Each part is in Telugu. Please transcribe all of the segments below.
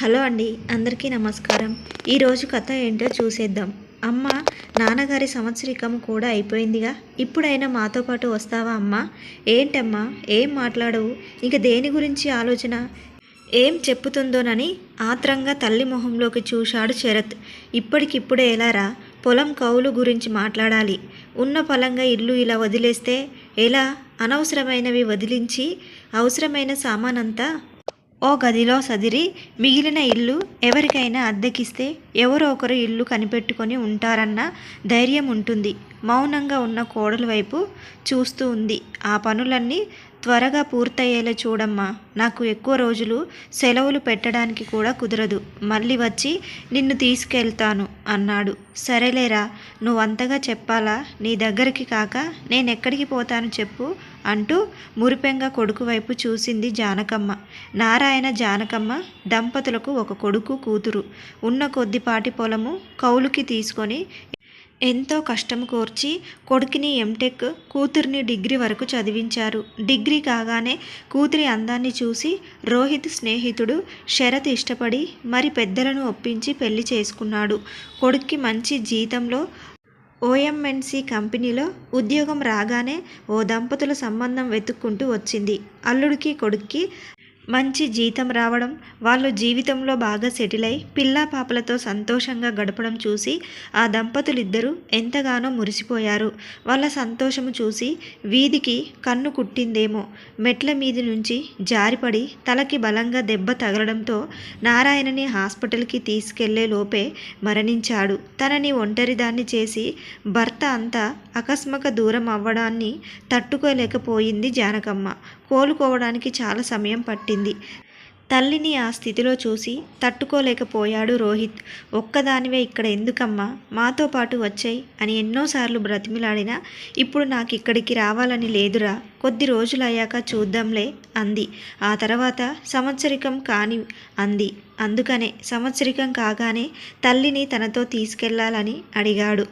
హలో అండి అందరికీ నమస్కారం. ఈరోజు కథ ఏంటో చూసేద్దాం. అమ్మ నాన్నగారి సంవత్సరికం కూడా అయిపోయిందిగా? ఇప్పుడైనా మాతో పాటు వస్తావా అమ్మా? ఏంటమ్మా ఏం మాట్లాడవు? ఇక దేని గురించి ఆలోచన? ఏం చెప్పుతుందోనని ఆత్రంగా తల్లి మొహంలోకి చూశాడు శరత్. ఇప్పటికిప్పుడే ఎలారా పొలం కౌలు గురించి మాట్లాడాలి. ఉన్న పొలంగా ఇల్లు ఇలా వదిలేస్తే ఎలా? అనవసరమైనవి వదిలించి అవసరమైన సామానంతా ఓ గదిలో సదిరి మిగిలిన ఇల్లు ఎవరికైనా అద్దెకిస్తే ఎవరో ఒకరు ఇల్లు కనిపెట్టుకొని ఉంటారన్న ధైర్యం ఉంటుంది. మౌనంగా ఉన్న కోడల వైపు చూస్తూ ఉంది. ఆ పనులన్నీ త్వరగా పూర్తయ్యేలా చూడమ్మా. నాకు ఎక్కువ రోజులు సెలవులు పెట్టడానికి కూడా కుదరదు. మళ్ళీ వచ్చి నిన్ను తీసుకెళ్తాను అన్నాడు. సరేలేరా నువ్వంతగా చెప్పాలా? నీ దగ్గరికి కాక నేనెక్కడికి పోతాను చెప్పు అంటూ మురిపెంగ కొడుకు వైపు చూసింది జానకమ్మ. నారాయణ జానకమ్మ దంపతులకు ఒక కొడుకు కూతురు. ఉన్న కొద్దిపాటి పొలము కౌలుకి తీసుకొని ఎంతో కష్టం కోర్చి కొడుకుని ఎంటెక్ కూతుర్ని డిగ్రీ వరకు చదివించారు. డిగ్రీ కాగానే కూతురి అందాన్ని చూసి రోహిత్ స్నేహితుడు శరత్ ఇష్టపడి మరి పెద్దలను ఒప్పించి పెళ్ళి చేసుకున్నాడు. కొడుక్కి మంచి జీతంలో ఓఎంఎన్సి కంపెనీలో ఉద్యోగం రాగానే ఓ దంపతుల సంబంధం వెతుక్కుంటూ వచ్చింది. అల్లుడికి కొడుక్కి మంచి జీతం రావడం వాళ్ళు జీవితంలో బాగా సెటిల్ అయి పిల్లా పాపలతో సంతోషంగా గడపడం చూసి ఆ దంపతులిద్దరూ ఎంతగానో మురిసిపోయారు. వాళ్ళ సంతోషము చూసి వీధికి కన్ను కుట్టిందేమో మెట్ల మీది నుంచి జారిపడి తలకి బలంగా దెబ్బ తగలడంతో నారాయణని హాస్పిటల్కి తీసుకెళ్ళే లోపే మరణించాడు. తనని ఒంటరిదాన్ని చేసి భర్త అంతా అకస్మాక దూరం అవ్వడాన్ని తట్టుకోలేకపోయింది జానకమ్మ. కోలుకోవడానికి చాలా సమయం పట్టింది. తల్లిని ఆ స్థితిలో చూసి తట్టుకోలేకపోయాడు రోహిత్. ఒక్కదానివే ఇక్కడ ఎందుకమ్మా? మాతో పాటు వచ్చాయి అని ఎన్నోసార్లు బ్రతిమిలాడినా ఇప్పుడు నాకు ఇక్కడికి రావాలని లేదురా. కొద్ది రోజులయ్యాక చూద్దాంలే అంది. ఆ తర్వాత సంవత్సరికం కాని అంది. అందుకనే సంవత్సరికం కాగానే తల్లిని తనతో తీసుకెళ్ళాలని అడిగాడు.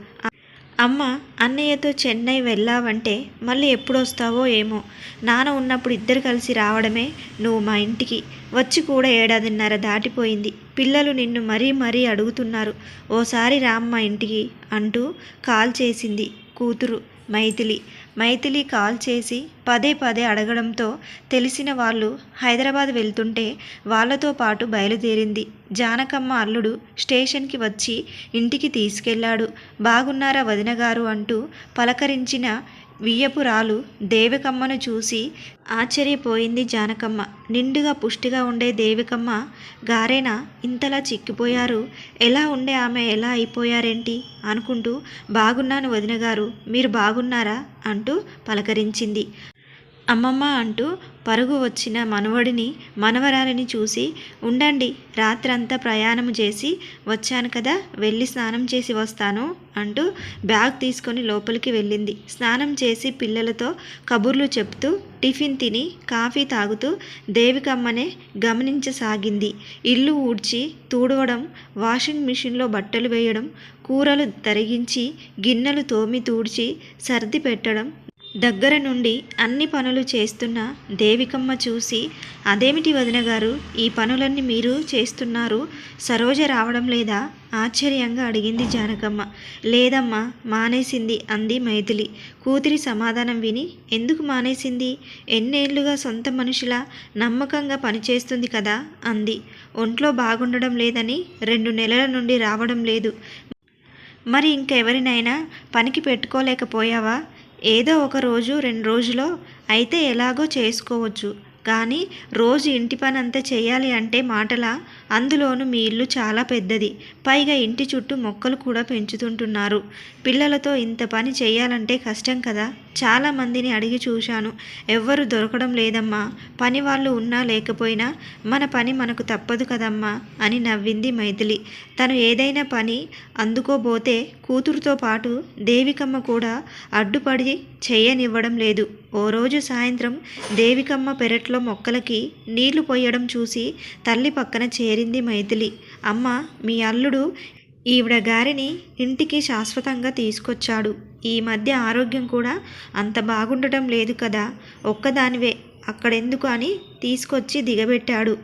అమ్మ అన్నయ్యతో చెన్నై వెళ్ళావంటే మళ్ళీ ఎప్పుడు వస్తావో ఏమో. నాన్న ఉన్నప్పుడు ఇద్దరు కలిసి రావడమే నువ్వు మా ఇంటికి. వచ్చి కూడా ఏడాదిన్నర దాటిపోయింది. పిల్లలు నిన్ను మరీ మరీ అడుగుతున్నారు. ఓసారి రామ్మ ఇంటికి అంటూ కాల్ చేసింది కూతురు మైథిలి. మైథిలి కాల్ చేసి పదే పదే అడగడంతో తెలిసిన వాళ్ళు హైదరాబాద్ వెళ్తుంటే వాళ్ళతో పాటు బయలుదేరింది. జానకమ్మ అల్లుడు స్టేషన్కి వచ్చి ఇంటికి తీసుకెళ్ళాడు. బాగున్నారా వదినగారు అంటూ పలకరించిన వియ్యపురాలు దేవికమ్మను చూసి ఆశ్చర్యపోయింది జానకమ్మ. నిండుగా పుష్టిగా ఉండే దేవికమ్మ గారేనా? ఇంతలా చిక్కిపోయారు. ఎలా ఉండే ఆమె? ఎలా అయిపోయారేంటి? అనుకుంటూ బాగున్నాను వదిన గారు మీరు బాగున్నారా? అంటూ పలకరించింది. అమ్మమ్మ అంటూ పరుగు వచ్చిన మనవడిని మనవరాలిని చూసి ఉండండి రాత్రంతా ప్రయాణం చేసి వచ్చాను కదా వెళ్ళి స్నానం చేసి వస్తాను అంటూ బ్యాగ్ తీసుకొని లోపలికి వెళ్ళింది. స్నానం చేసి పిల్లలతో కబుర్లు చెప్తూ టిఫిన్ తిని కాఫీ తాగుతూ దేవికమ్మనే గమనించసాగింది. ఇల్లు ఊడ్చి తూడవడం వాషింగ్ మిషన్లో బట్టలు వేయడం కూరలు తరిగించి గిన్నెలు తోమి తూడ్చి సర్ది పెట్టడం దగ్గర నుండి అన్ని పనులు చేస్తున్న దేవికమ్మ చూసి అదేమిటి వదిన గారు? ఈ పనులన్నీ మీరు చేస్తున్నారు? సరోజ రావడం లేదా? ఆశ్చర్యంగా అడిగింది జానకమ్మ. లేదమ్మా మానేసింది అంది మైథిలి. కూతురి సమాధానం విని ఎందుకు మానేసింది? ఎన్నేళ్ళుగా సొంత మనుషులా నమ్మకంగా పనిచేస్తుంది కదా అంది. ఒంట్లో బాగుండడం లేదని రెండు నెలల నుండి రావడం లేదు. మరి ఇంకెవరినైనా పనికి పెట్టుకోలేకపోయావా? ఏదో ఒక రోజు రెండు రోజులో అయితే ఎలాగో చేసుకోవచ్చు. కానీ రోజు ఇంటి పని అంతా చేయాలి అంటే మాటలా అందులోనూ మీ ఇల్లు చాలా పెద్దది. పైగా ఇంటి చుట్టూ మొక్కలు కూడా పెంచుతుంటున్నారు. పిల్లలతో ఇంత పని చేయాలంటే కష్టం కదా? చాలా మందిని అడిగి చూశాను. ఎవ్వరు దొరకడం లేదమ్మా. పని వాళ్ళు ఉన్నా లేకపోయినా మన పని మనకు తప్పదు కదమ్మా అని నవ్వింది మైథిలి. తను ఏదైనా పని అందుకోబోతే కూతురుతో పాటు దేవికమ్మ కూడా అడ్డుపడి చేయనివ్వడం లేదు. ఓ రోజు సాయంత్రం దేవికమ్మ పెరట్లో మొక్కలకి నీళ్ళు పోయడం చూసి తల్లి పక్కన చేరింది మైథిలి. అమ్మ మీ అల్లుడు ఈవిడ గారిని ఇంటికి శాశ్వతంగా తీసుకొచ్చాడు. ఈ మధ్య ఆరోగ్యం కూడా అంత బాగుండటం లేదు కదా. ఒక్కదానివే. అక్కడెందుకు అని తీసుకొచ్చి దిగబెట్టాడు.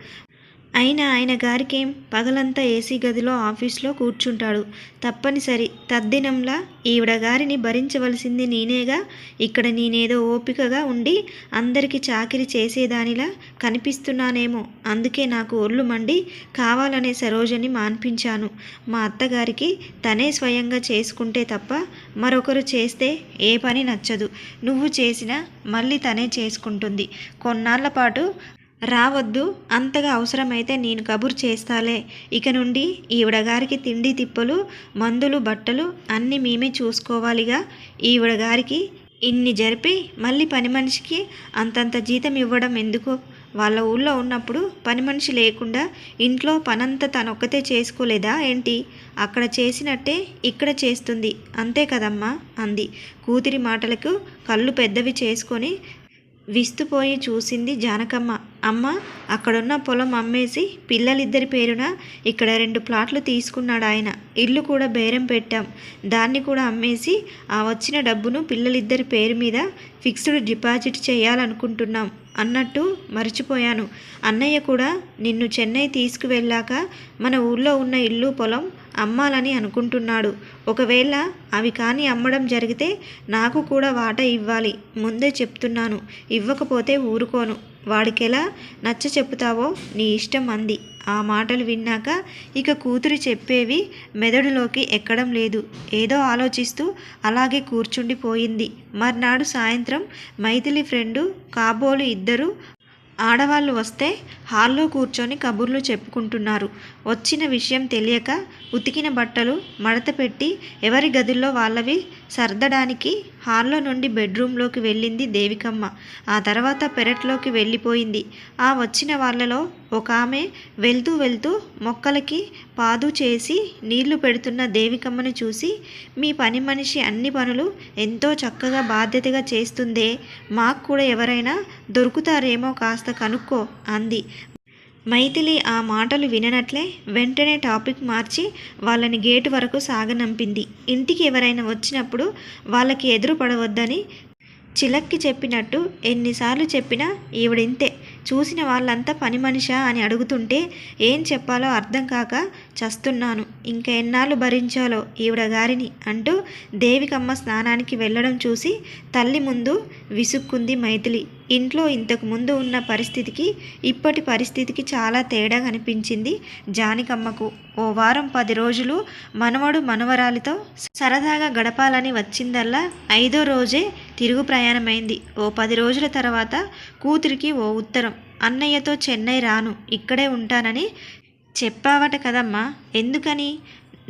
అయినా ఆయన గారికేం పగలంతా ఏసీ గదిలో ఆఫీస్లో కూర్చుంటాడు. తప్పనిసరి. తద్దినంలా ఈవిడ గారిని భరించవలసింది నేనేగా. ఇక్కడ నేనేదో ఓపికగా ఉండి అందరికీ చాకిరి చేసేదానిలా కనిపిస్తున్నానేమో. అందుకే నాకు ఒళ్ళు మండి కావాలనే సరోజని మాన్పించాను. మా అత్తగారికి తనే స్వయంగా చేసుకుంటే తప్ప మరొకరు చేస్తే ఏ పని నచ్చదు. నువ్వు చేసినా మళ్ళీ తనే చేసుకుంటుంది. కొన్నాళ్ళ పాటు రావద్దు అంతగా అవసరమైతే నేను కబురు చేస్తాలే. ఇక నుండి ఈవిడగారికి తిండి తిప్పలు మందులు బట్టలు అన్నీ మేమే చూసుకోవాలిగా. ఈవిడగారికి ఇన్ని జరిపి మళ్ళీ పని మనిషికి అంతంత జీతం ఇవ్వడం ఎందుకు? వాళ్ళ ఊళ్ళో ఉన్నప్పుడు పని మనిషి లేకుండా ఇంట్లో పనంతా తనొక్కతే చేసుకోలేదా ఏంటి? అక్కడ చేసినట్టే ఇక్కడ చేస్తుంది. అంతే కదమ్మా అంది. కూతురి మాటలకు కళ్ళు పెద్దవి చేసుకొని విస్తుపోయి చూసింది జానకమ్మ. అమ్మ అక్కడున్న పొలం అమ్మేసి పిల్లలిద్దరి పేరున ఇక్కడ రెండు ప్లాట్లు తీసుకున్నాడు ఆయన. ఇల్లు కూడా బేరం పెట్టాం. దాన్ని కూడా అమ్మేసి ఆ వచ్చిన డబ్బును పిల్లలిద్దరి పేరు మీద ఫిక్స్డ్ డిపాజిట్ చేయాలనుకుంటున్నాం అన్నట్టు మర్చిపోయాను. అన్నయ్య కూడా నిన్ను చెన్నై తీసుకువెళ్ళాక మన ఊళ్ళో ఉన్న ఇల్లు పొలం అమ్మాలని అనుకుంటున్నాడు. ఒకవేళ అవి కానీ అమ్మడం జరిగితే నాకు కూడా వాటా ఇవ్వాలి. ముందే చెప్తున్నాను. ఇవ్వకపోతే ఊరుకోను. వాడికెలా నచ్చ చెప్పుతావో నీ ఇష్టం అంది. ఆ మాటలు విన్నాక ఇక కూతురు చెప్పేవి మెదడులోకి ఎక్కడం లేదు. ఏదో ఆలోచిస్తూ అలాగే కూర్చుండిపోయింది మర్నాడు సాయంత్రం మైథిలి ఫ్రెండు కాబోలు ఇద్దరు ఆడవాళ్ళు వస్తే హాల్లో కూర్చొని కబుర్లు చెప్పుకుంటున్నారు. వచ్చిన విషయం తెలియక ఉతికిన బట్టలు మడత పెట్టి ఎవరి గదుల్లో వాళ్ళవి సర్దడానికి హాల్లో నుండి బెడ్రూమ్లోకి వెళ్ళింది దేవికమ్మ. ఆ తర్వాత పెరట్లోకి వెళ్ళిపోయింది. ఆ వచ్చిన వాళ్ళలో ఒక ఆమె వెళ్తూ వెళ్తూ మొక్కలకి పాదు చేసి నీళ్ళు పెడుతున్న దేవికమ్మని చూసి మీ పని మనిషి అన్ని పనులు ఎంతో చక్కగా బాధ్యతగా చేస్తుందే. మాకు కూడా ఎవరైనా దొరుకుతారేమో కాస్త కనుక్కో అంది. మైథిలి ఆ మాటలు విననట్లే వెంటనే టాపిక్ మార్చి వాళ్ళని గేటు వరకు సాగనంపింది. ఇంటికి ఎవరైనా వచ్చినప్పుడు వాళ్ళకి ఎదురు పడవద్దని చిలక్కి చెప్పినట్టు ఎన్నిసార్లు చెప్పినా ఈవిడింతే. చూసిన వాళ్ళంతా పని మనిషా అని అడుగుతుంటే ఏం చెప్పాలో అర్థం కాక చస్తున్నాను. ఇంకా ఎన్నాళ్ళు భరించాలో ఈవిడ గారిని అంటూ దేవికమ్మ స్నానానికి వెళ్ళడం చూసి తల్లి ముందు విసుక్కుంది మైథిలి. ఇంట్లో ఇంతకు ముందు ఉన్న పరిస్థితికి ఇప్పటి పరిస్థితికి చాలా తేడా కనిపించింది జానికమ్మకు. ఓ వారం పది రోజులు మనవడు మనవరాలితో సరదాగా గడపాలని వచ్చిందల్లా ఐదో రోజే తిరుగు ప్రయాణమైంది. ఓ పది రోజుల తర్వాత కూతురికి ఓ ఉత్తరం. అన్నయ్యతో చెన్నై రాను ఇక్కడే ఉంటానని చెప్పావట కదమ్మా. ఎందుకని?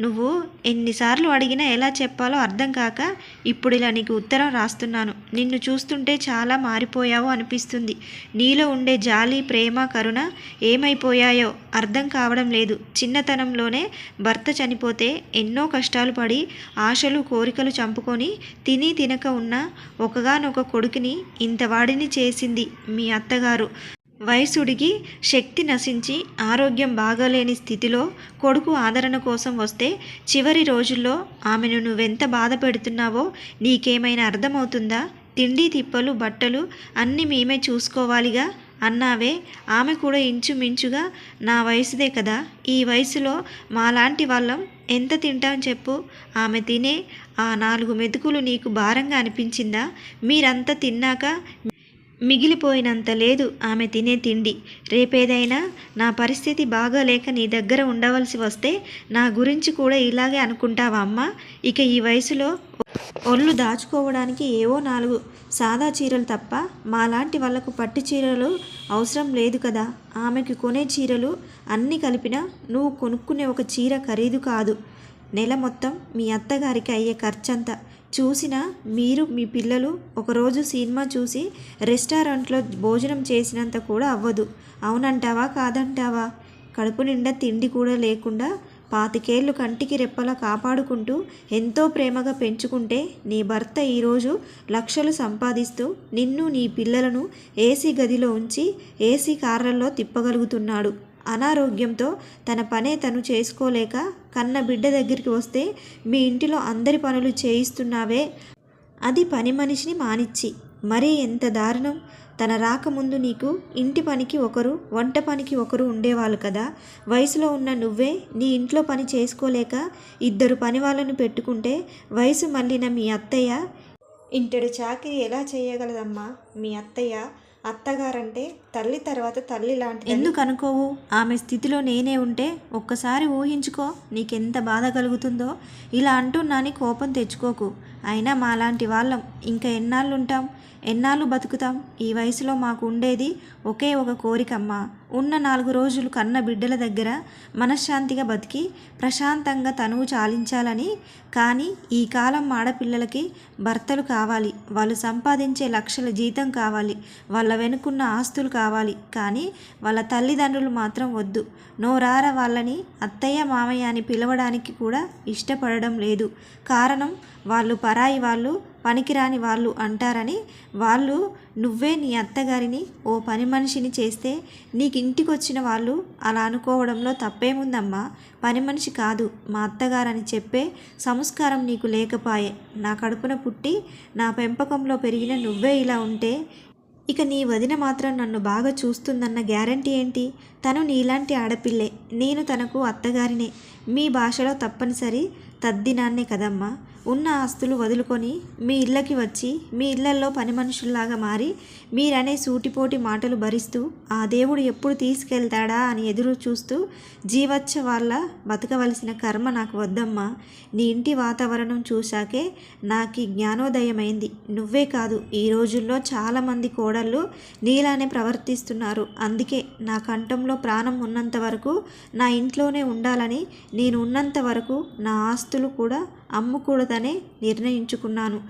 నువ్వు ఎన్నిసార్లు అడిగినా ఎలా చెప్పాలో అర్థం కాక ఇప్పుడు ఇలా నీకు ఉత్తరం రాస్తున్నాను. నిన్ను చూస్తుంటే చాలా మారిపోయావు అనిపిస్తుంది. నీలో ఉండే జాలి ప్రేమ కరుణ ఏమైపోయాయో అర్థం కావడం లేదు. చిన్నతనంలోనే భర్త చనిపోతే ఎన్నో కష్టాలు పడి ఆశలు కోరికలు చంపుకొని తిని తినక ఉన్న ఒకగానొక కొడుకుని ఇంతవాడిని చేసింది మీ అత్తగారు. వయసుడికి శక్తి నశించి ఆరోగ్యం బాగాలేని స్థితిలో కొడుకు ఆదరణ కోసం వస్తే చివరి రోజుల్లో ఆమెను నువ్వెంత బాధ పెడుతున్నావో నీకేమైనా అర్థమవుతుందా? తిండి తిప్పలు బట్టలు అన్నీ మేమే చూసుకోవాలిగా? అన్నావే. ఆమె కూడా ఇంచుమించుగా నా వయసుదే కదా. ఈ వయసులో మాలాంటి వాళ్ళం ఎంత తింటాం చెప్పు. ఆమె తినే ఆ నాలుగు మెతుకులు నీకు భారంగా అనిపించిందా? మీరంతా తిన్నాక మిగిలిపోయినంత లేదు. ఆమె తినే తిండి. రేపేదైనా నా పరిస్థితి బాగాలేక నీ దగ్గర ఉండవలసి వస్తే నా గురించి కూడా ఇలాగే అనుకుంటావా అమ్మా? ఇక ఈ వయసులో ఒళ్ళు దాచుకోవడానికి ఏవో నాలుగు సాదా చీరలు తప్ప మాలాంటి వాళ్ళకు పట్టు చీరలు అవసరం లేదు కదా. ఆమెకి కొనే చీరలు అన్నీ కలిపినా నువ్వు కొనుక్కునే ఒక చీర ఖరీదు కాదు. నెల మొత్తం మీ అత్తగారికి అయ్యే ఖర్చంతా చూసిన మీరు మీ పిల్లలు ఒకరోజు సినిమా చూసి రెస్టారెంట్లో భోజనం చేసినంత కూడా అవ్వదు. అవునంటావా? కాదంటావా? కడుపు నిండా తిండి కూడా లేకుండా పాతికేళ్ళు కంటికి రెప్పలా కాపాడుకుంటూ ఎంతో ప్రేమగా పెంచుకుంటే నీ భర్త ఈరోజు లక్షలు సంపాదిస్తూ నిన్ను నీ పిల్లలను ఏసీ గదిలో ఉంచి ఏసీ కార్లలో తిప్పగలుగుతున్నాడు. అనారోగ్యంతో తన పనే తను చేసుకోలేక కన్న బిడ్డ దగ్గరికి వస్తే మీ ఇంటిలో అందరి పనులు చేయిస్తున్నావే. అది పని మనిషిని మానిచ్చి. మరీ ఎంత దారుణం. తన రాకముందు నీకు ఇంటి పనికి ఒకరు వంట పనికి ఒకరు ఉండేవాళ్ళు కదా. వయసులో ఉన్న నువ్వే నీ ఇంట్లో పని చేసుకోలేక ఇద్దరు పని వాళ్ళను పెట్టుకుంటే వయసు మళ్ళిన మీ అత్తయ్య ఇంటడు చాకిరి ఎలా చేయగలదమ్మా? మీ అత్తయ్య అత్తగారంటే తల్లి తర్వాత తల్లి లాంటి ఎందుకు అనుకోవు? ఆమె స్థితిలో నేనే ఉంటే ఒక్కసారి ఊహించుకో నీకెంత బాధ కలుగుతుందో. ఇలా అంటున్నాని కోపం తెచ్చుకోకు. అయినా మాలాంటి వాళ్ళం ఇంకా ఎన్నాళ్ళు ఉంటాం ఎన్నాళ్ళు బతుకుతాం? ఈ వయసులో మాకు ఉండేది ఒకే ఒక కోరికమ్మా. ఉన్న నాలుగు రోజులు కన్న బిడ్డల దగ్గర మనశ్శాంతిగా బతికి ప్రశాంతంగా తనువు చాలించాలని. కానీ ఈ కాలం ఆడపిల్లలకి భర్తలు కావాలి. వాళ్ళు సంపాదించే లక్షల జీతం కావాలి. వాళ్ళ వెనుకున్న ఆస్తులు కావాలి. కానీ వాళ్ళ తల్లిదండ్రులు మాత్రం వద్దు. నోరార వాళ్ళని అత్తయ్య మామయ్య అని పిలవడానికి కూడా ఇష్టపడడం లేదు. కారణం వాళ్ళు పరాయి వాళ్ళు పనికిరాని వాళ్ళు అంటారని వాళ్ళు నువ్వే నీ అత్తగారిని ఓ పని మనిషిని చేస్తే నీకు ఇంటికి వచ్చిన వాళ్ళు అలా అనుకోవడంలో తప్పేముందమ్మా? పని మనిషి కాదు. మా అత్తగారని చెప్పే సంస్కారం నీకు లేకపాయే. నా కడుపున పుట్టి నా పెంపకంలో పెరిగిన నువ్వే ఇలా ఉంటే ఇక నీ వదిన మాత్రం నన్ను బాగా చూస్తుందన్న గ్యారంటీ ఏంటి? తను నీలాంటి ఆడపిల్లే. నేను తనకు అత్తగారినే. మీ భాషలో తప్పనిసరి తద్దినాన్నే కదమ్మా. ఉన్న ఆస్తులు వదులుకొని మీ ఇళ్ళకి వచ్చి మీ ఇళ్ళల్లో పని మనుషుల్లాగా మారి మీరనే సూటిపోటి మాటలు భరిస్తూ ఆ దేవుడు ఎప్పుడు తీసుకెళ్తాడా అని ఎదురు చూస్తూ జీవచ్చ వాళ్ళ బతకవలసిన కర్మ నాకు వద్దమ్మా. నీ ఇంటి వాతావరణం చూశాకే నాకు జ్ఞానోదయమైంది. నువ్వే కాదు ఈ రోజుల్లో చాలామంది కోడళ్ళు నీలానే ప్రవర్తిస్తున్నారు. అందుకే నా కంఠంలో ప్రాణం ఉన్నంత వరకు నా ఇంట్లోనే ఉండాలని నేను ఉన్నంత వరకు నా ఆస్తులు కూడా అమ్ముకూడదనే నిర్ణయించుకున్నాను.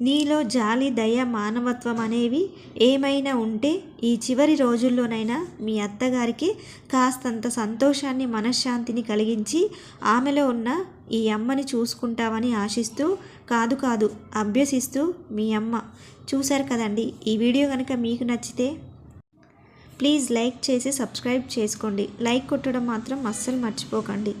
నీలో జాలి దయ మానవత్వం అనేవి ఏమైనా ఉంటే ఈ చివరి రోజుల్లోనైనా మీ అత్తగారికి కాస్తంత సంతోషాన్ని మనశ్శాంతిని కలిగించి ఆమెలో ఉన్న ఈ అమ్మని చూసుకుంటామని ఆశిస్తూ కాదు కాదు అభ్యసిస్తూ మీ అమ్మ. చూశారు కదండి ఈ వీడియో కనుక మీకు నచ్చితే ప్లీజ్ లైక్ చేసి సబ్స్క్రైబ్ చేసుకోండి. లైక్ కొట్టడం మాత్రం అస్సలు మర్చిపోకండి.